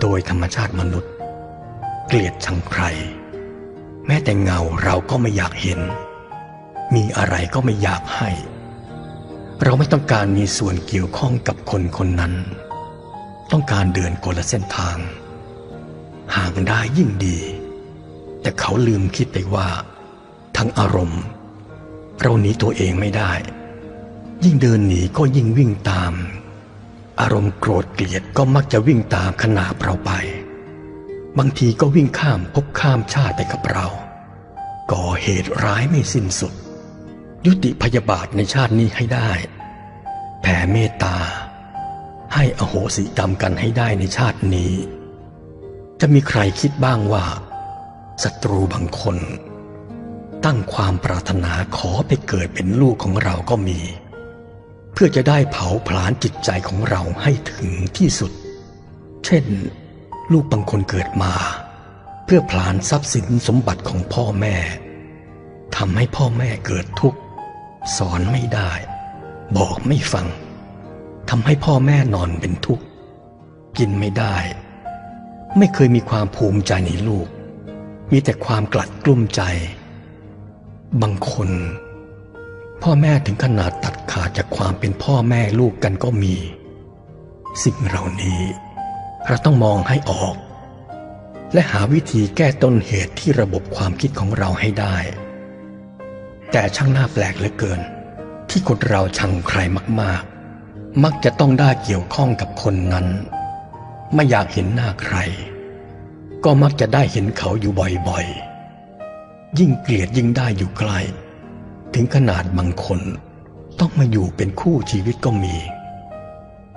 โดยธรรมชาติมนุษย์ เกลียดชังใคร แม้แต่เงาเราก็ไม่อยากเห็น มีอะไรก็ไม่อยากให้ เราไม่ต้องการมีส่วนเกี่ยวข้องกับคนคนนั้น ต้องการเดินคนละเส้นทาง ห่างได้ยิ่งดี แต่เขาลืมคิดไปว่า ทั้งอารมณ์ เราหนีตัวเองไม่ได้ ยิ่งเดินหนีก็ยิ่งวิ่งตาม อารมณ์โกรธเกลียดก็มักจะวิ่งตามขนาบเราไป บางทีก็วิ่งข้ามภพข้ามชาติไปกับเรา ก่อเหตุร้ายไม่สิ้นสุด ยุติพยาบาทในชาตินี้ให้ได้ แผ่เมตตา ให้อโหสิกรรมกันให้ได้ในชาตินี้ จะมีใครคิดบ้างว่าศัตรูบางคน ตั้งความปรารถนาขอไปเกิดเป็นลูกของเราก็มี เพื่อจะได้เผาผลาญจิตใจของเราให้ถึงที่สุด เช่น ลูกบางคนเกิดมา เพื่อผลาญทรัพย์สินสมบัติของพ่อแม่ทำให้พ่อแม่เกิดทุกข์ สอนไม่ได้ บอกไม่ฟังทำให้พ่อแม่นอนเป็นทุกข์ กินไม่ได้ ไม่เคยมีความภูมิใจในลูก มีแต่ความกลัดกลุ้มใจ บางคน พ่อแม่ถึงขนาดตัดขาดจากความเป็นพ่อแม่ลูกกันก็มี สิ่งเหล่านี้ เราต้องมองให้ออก และหาวิธีแก้ต้นเหตุที่ระบบความคิดของเราให้ได้ แต่ช่างน่าแปลกเหลือเกิน ที่คนเราชังใครมาก ๆ มักจะต้องได้เกี่ยวข้องกับคนนั้น ไม่อยากเห็นหน้าใคร ก็มักจะได้เห็นเขาอยู่บ่อย ๆ ยิ่งเกลียดยิ่งได้อยู่ใกล้ ถึงขนาดบางคนต้องมาอยู่เป็นคู่ชีวิตก็มี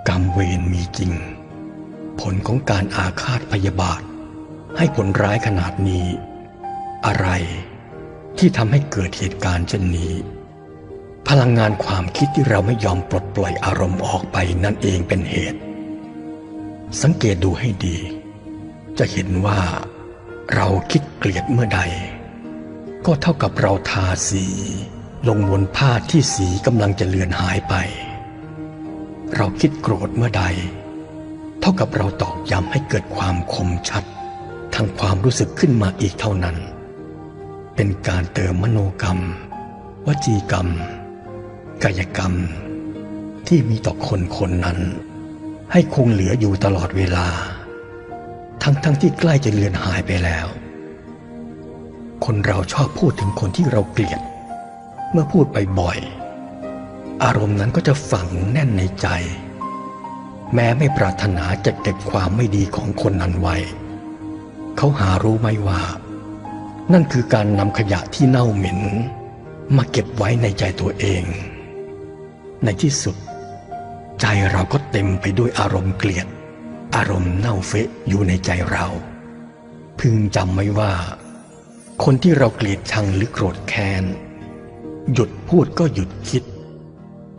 กรรมเวรมีจริง ผลของการอาฆาตพยาบาท ให้ผลร้ายขนาดนี้ อะไรที่ทำให้เกิดเหตุการณ์เช่นนี้ พลังงานความคิดที่เราไม่ยอมปลดปล่อยอารมณ์ออกไปนั่นเองเป็นเหตุ สังเกตดูให้ดี จะเห็นว่า เราคิดเกลียดเมื่อใด ก็เท่ากับเราทาสี ลงบนผ้าที่สีกำลังจะเลือนหายไป เราคิดโกรธเมื่อใด เท่ากับเราตอกย้ำให้เกิดความคมชัด ทางความรู้สึกขึ้นมาอีกเท่านั้น เป็นการเติมมโนกรรม วจีกรรม กายกรรม ที่มีต่อคนคนนั้น ให้คงเหลืออยู่ตลอดเวลา ทั้งๆทที่ใกล้จะเลือนหายไปแล้ว คนเราชอบพูดถึงคนที่เราเกลียด เมื่อพูดไปบ่อย อารมณ์นั้นก็จะฝังแน่นในใจ แม้ไม่ปรารถนาจะเก็บความไม่ดีของคนนั้นไว้ เขาหารู้ไหมว่า นั่นคือการนำขยะที่เน่าเหม็น มาเก็บไว้ในใจตัวเอง ในที่สุด ใจเราก็เต็มไปด้วยอารมณ์เกลียด อารมณ์เน่าเฟะอยู่ในใจเรา พึงจำไว้ว่า คนที่เราเกลียดชังหรือโกรธแค้น หยุดพูดก็หยุดคิด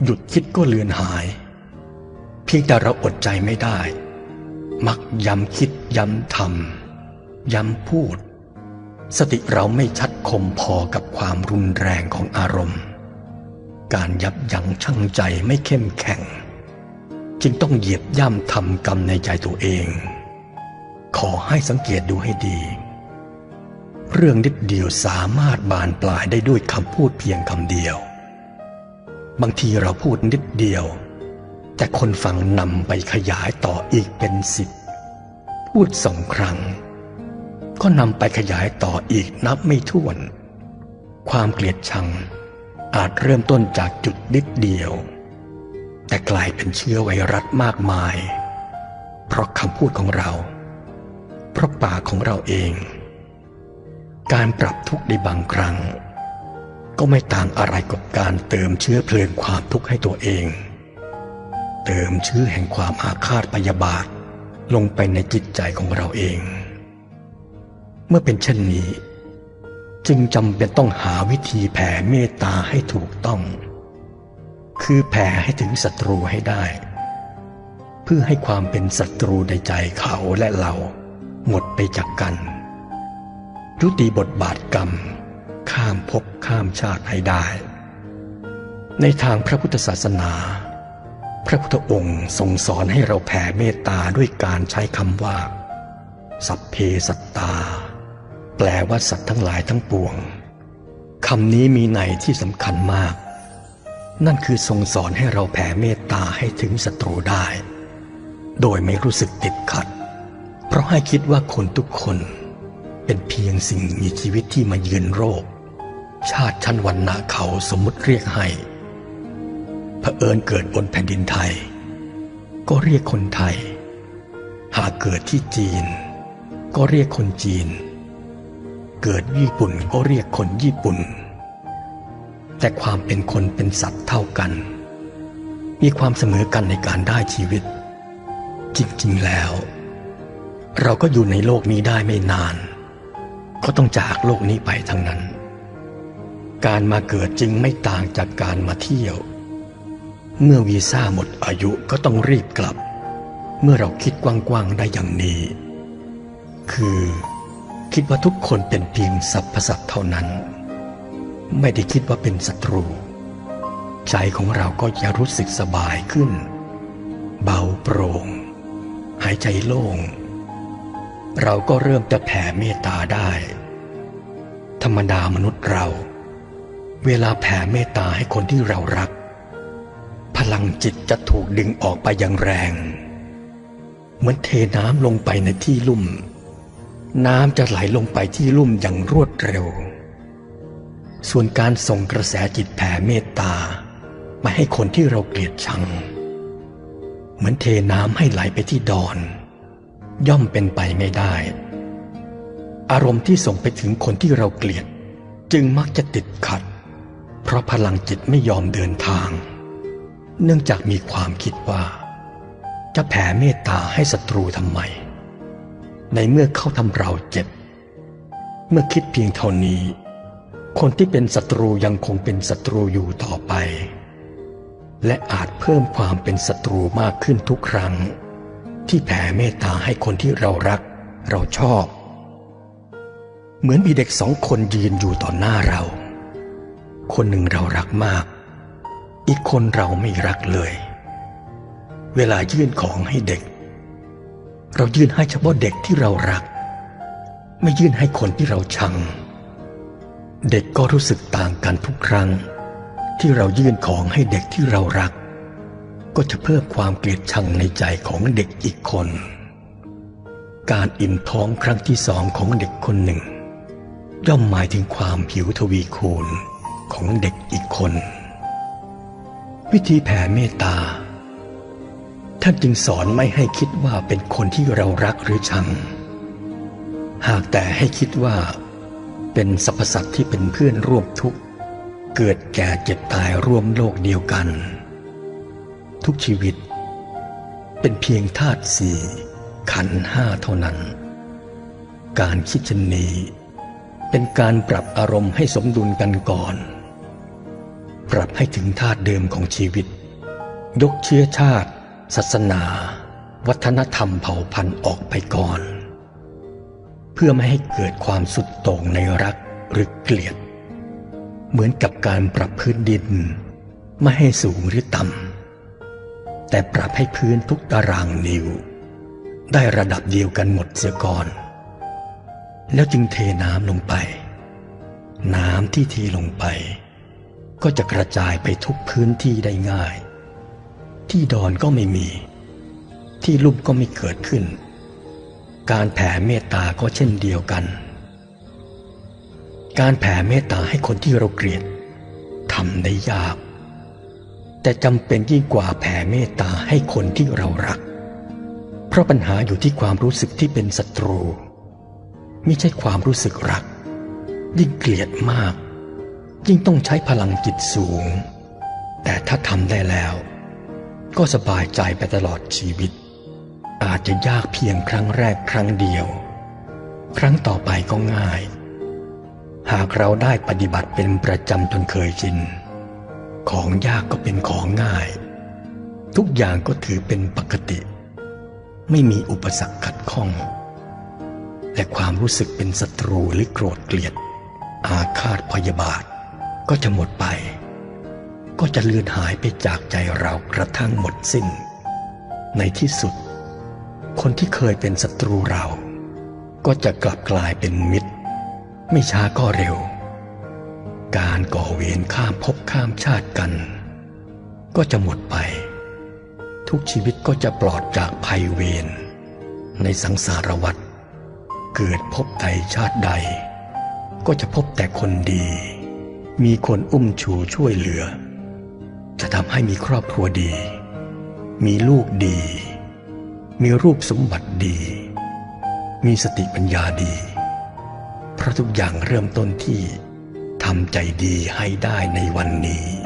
หยุดคิดก็เลือนหาย เพียงแต่เราอดใจไม่ได้ มักย้ำคิดย้ำทำย้ำพูด สติเราไม่ชัดคมพอกับความรุนแรงของอารมณ์ การยับยั้งชั่งใจไม่เข้มแข็ง จึงต้องเหยียบย่ำทำกรรมในใจตัวเอง ขอให้สังเกตดูให้ดี เรื่องนิดเดียวสามารถบานปลายได้ด้วยคำพูดเพียงคำเดียว บางทีเราพูดนิดเดียว แต่คนฟังนำไปขยายต่ออีกเป็นสิบพูดสองครั้ง ก็นำไปขยายต่ออีกนับไม่ถ้วน ความเกลียดชังอาจเริ่มต้นจากจุดนิดเดียว แต่กลายเป็นเชื้อไวรัสมากมาย เพราะคำพูดของเรา เพราะปากของเราเอง การปรับทุกข์ในบางครั้ง ก็ไม่ต่างอะไรกับการเติมเชื้อเพลิงความทุกข์ให้ตัวเอง เติมเชื้อแห่งความอาฆาตพยาบาทลงไปในจิตใจของเราเอง เมื่อเป็นเช่นนี้ จึงจำเป็นต้องหาวิธีแผ่เมตตาให้ถูกต้อง คือแผ่ให้ถึงศัตรูให้ได้ เพื่อให้ความเป็นศัตรูในใจเขาและเราหมดไปจากกัน ยุติบทบาทกรรม ข้ามภพข้ามชาติให้ได้ ในทางพระพุทธศาสนา พระพุทธองค์ทรงสอนให้เราแผ่เมตตาด้วยการใช้คำว่า สัพเพสัตตา แปลว่าสัตว์ทั้งหลายทั้งปวงคำนี้มีในที่สำคัญมาก นั่นคือทรงสอนให้เราแผ่เมตตาให้ถึงศัตรูได้ โดยไม่รู้สึกติดขัด เพราะให้คิดว่าคนทุกคน เป็นเพียงสิ่งมีชีวิตที่มาเยือนโรค ชาติชั้นวันนาเขาสมมุติเรียกให้เผอิญเกิดบนแผ่นดินไทย ก็เรียกคนไทย หากเกิดที่จีน ก็เรียกคนจีน เกิดญี่ปุ่นก็เรียกคนญี่ปุ่น แต่ความเป็นคนเป็นสัตว์เท่ากัน มีความเสมอกันในการได้ชีวิต จริงๆแล้ว เราก็อยู่ในโลกนี้ได้ไม่นาน ก็ต้องจากโลกนี้ไปทั้งนั้น การมาเกิดจึงไม่ต่างจากการมาเที่ยว เมื่อวีซ่าหมดอายุก็ต้องรีบกลับ เมื่อเราคิดกว้างๆได้อย่างนี้ คือคิดว่าทุกคนเป็นเพียงสรรพสัตว์เท่านั้น ไม่ได้คิดว่าเป็นศัตรู ใจของเราก็จะรู้สึกสบายขึ้น เบาโปร่ง หายใจโล่ง เราก็เริ่มจะแผ่เมตตาได้ ธรรมดามนุษย์เรา เวลาแผ่เมตตาให้คนที่เรารัก พลังจิตจะถูกดึงออกไปอย่างแรง เหมือนเทน้ำลงไปในที่ลุ่ม น้ำจะไหลลงไปที่ลุ่มอย่างรวดเร็ว ส่วนการส่งกระแสจิตแผ่เมตตามาให้คนที่เราเกลียดชัง เหมือนเทน้ำให้ไหลไปที่ดอน ย่อมเป็นไปไม่ได้ อารมณ์ที่ส่งไปถึงคนที่เราเกลียด จึงมักจะติดขัด เพราะพลังจิตไม่ยอมเดินทาง เนื่องจากมีความคิดว่า จะแผ่เมตตาให้ศัตรูทำไม ในเมื่อเขาทำเราเจ็บ เมื่อคิดเพียงเท่านี้ คนที่เป็นศัตรูยังคงเป็นศัตรูอยู่ต่อไป และอาจเพิ่มความเป็นศัตรูมากขึ้นทุกครั้ง ที่แผ่เมตตาให้คนที่เรารัก เราชอบ เหมือนมีเด็กสองคนยืนอยู่ต่อหน้าเรา คนหนึ่งเรารักมาก อีกคนเราไม่รักเลย เวลายื่นของให้เด็ก เรายื่นให้เฉพาะเด็กที่เรารัก ไม่ยื่นให้คนที่เราชัง เด็กก็รู้สึกต่างกันทุกครั้ง ที่เรายื่นของให้เด็กที่เรารัก ก็จะเพิ่มความเกลียดชังในใจของเด็กอีกคน การอิ่มท้องครั้งที่สองของเด็กคนหนึ่ง ย่อมหมายถึงความผิวทวีคูณของเด็กอีกคน วิธีแผ่เมตตา ท่านจึงสอนไม่ให้คิดว่าเป็นคนที่เรารักหรือชัง หากแต่ให้คิดว่าเป็นสรรพสัตว์ที่เป็นเพื่อนร่วมทุกข์ เกิดแก่เจ็บตายร่วมโลกเดียวกัน ทุกชีวิต เป็นเพียงธาตุสี่ขันห้าเท่านั้น การคิดเช่นนี้ เป็นการปรับอารมณ์ให้สมดุลกันก่อน ปรับให้ถึงธาตุเดิมของชีวิต ยกเชื้อชาติ ศาสนา วัฒนธรรมเผ่าพันธุ์ออกไปก่อน เพื่อไม่ให้เกิดความสุดโต่งในรักหรือเกลียด เหมือนกับการปรับพื้นดิน ไม่ให้สูงหรือต่ำ แต่ปรับให้พื้นทุกตารางนิ้ว ได้ระดับเดียวกันหมดเสียก่อน แล้วจึงเทน้ำลงไป น้ำที่เทลงไป ก็จะกระจายไปทุกพื้นที่ได้ง่าย ที่ดอนก็ไม่มี ที่ลุ่มก็ไม่เกิดขึ้น การแผ่เมตตาก็เช่นเดียวกัน การแผ่เมตตาให้คนที่เราเกลียดทำได้ยาก แต่จำเป็นยิ่งกว่าแผ่เมตตาให้คนที่เรารัก เพราะปัญหาอยู่ที่ความรู้สึกที่เป็นศัตรู ไม่ใช่ความรู้สึกรัก ยิ่งเกลียดมาก ยิ่งต้องใช้พลังจิตสูง แต่ถ้าทำได้แล้ว ก็สบายใจไปตลอดชีวิต อาจจะยากเพียงครั้งแรกครั้งเดียว ครั้งต่อไปก็ง่าย หากเราได้ปฏิบัติเป็นประจำจนเคยชิน ของยากก็เป็นของง่าย ทุกอย่างก็ถือเป็นปกติ ไม่มีอุปสรรคขัดข้อง และความรู้สึกเป็นศัตรูหรือโกรธเกลียด อาฆาตพยาบาท ก็จะหมดไป ก็จะเลือนหายไปจากใจเรากระทั่งหมดสิ้น ในที่สุด คนที่เคยเป็นศัตรูเรา ก็จะกลับกลายเป็นมิตร ไม่ช้าก็เร็ว การก่อเวรข้ามภพข้ามชาติกัน ก็จะหมดไป ทุกชีวิตก็จะปลอดจากภัยเวรในสังสารวัฏเกิดพบใดชาติใด ก็จะพบแต่คนดี มีคนอุ้มชูช่วยเหลือ จะทำให้มีครอบครัวดี มีลูกดี มีรูปสมบัติดี มีสติปัญญาดี เพราะทุกอย่างเริ่มต้นที่ ทำใจดีให้ได้ในวันนี้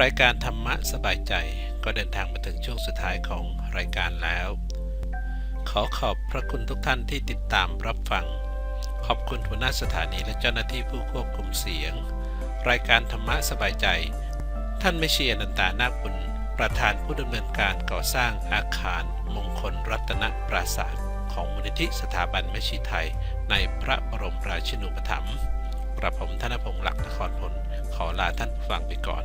รายการธรรมะสบายใจก็เดินทางมาถึงช่วงสุดท้ายของรายการแล้ว ขอขอบพระคุณทุกท่านที่ติดตามรับฟัง ขอบคุณหัวหน้าสถานีและเจ้าหน้าที่ผู้ควบคุมเสียง รายการธรรมะสบายใจ ท่านไม่เชียนันตานาคบุญประธานผู้ดำเนินการก่อสร้างอาคาร มงคลรัตนปราศาสตร์ของมูลนิธิสถาบันแม่ชีไทย ในพระบรมราชินูปถัมภ์กระผมธนพงศ์หลักนครพลขอลาท่านผู้ฟังไปก่อน